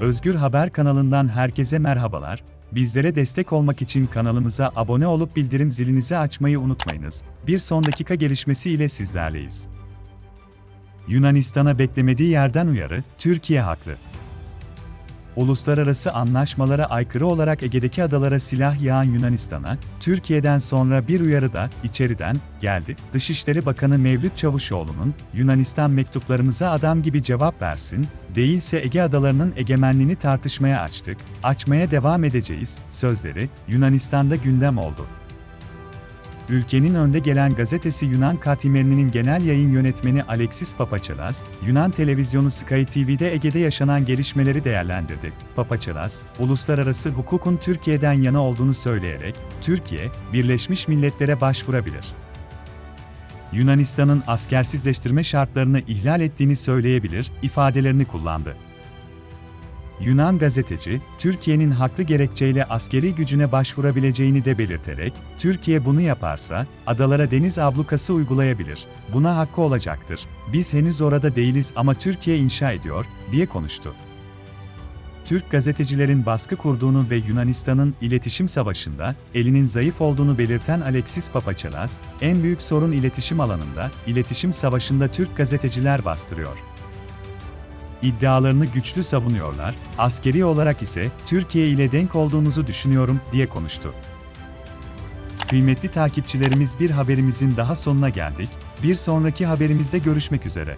Özgür Haber kanalından herkese merhabalar. Bizlere destek olmak için kanalımıza abone olup bildirim zilinizi açmayı unutmayınız. Bir son dakika gelişmesi ile sizlerleyiz. Yunanistan'a beklemediği yerden uyarı, Türkiye haklı. Uluslararası anlaşmalara aykırı olarak Ege'deki adalara silah yağan Yunanistan'a, Türkiye'den sonra bir uyarı da içeriden geldi. Dışişleri Bakanı Mevlüt Çavuşoğlu'nun Yunanistan mektuplarımıza adam gibi cevap versin, değilse Ege adalarının egemenliğini tartışmaya açtık, açmaya devam edeceğiz sözleri Yunanistan'da gündem oldu. Ülkenin önde gelen gazetesi Yunan Katimeri'nin genel yayın yönetmeni Alexis Papaçalas, Yunan televizyonu Sky TV'de Ege'de yaşanan gelişmeleri değerlendirdi. Papaçalas, uluslararası hukukun Türkiye'den yana olduğunu söyleyerek, Türkiye, Birleşmiş Milletler'e başvurabilir. Yunanistan'ın askersizleştirme şartlarını ihlal ettiğini söyleyebilir, ifadelerini kullandı. Yunan gazeteci, Türkiye'nin haklı gerekçeyle askeri gücüne başvurabileceğini de belirterek, Türkiye bunu yaparsa, adalara deniz ablukası uygulayabilir. Buna hakkı olacaktır. Biz henüz orada değiliz ama Türkiye inşa ediyor, diye konuştu. Türk gazetecilerin baskı kurduğunu ve Yunanistan'ın iletişim savaşında elinin zayıf olduğunu belirten Alexis Papaçalas, en büyük sorun iletişim alanında, iletişim savaşında Türk gazeteciler bastırıyor iddialarını güçlü savunuyorlar, askeri olarak ise Türkiye ile denk olduğunuzu düşünüyorum diye konuştu. Kıymetli takipçilerimiz bir haberimizin daha sonuna geldik. Bir sonraki haberimizde görüşmek üzere.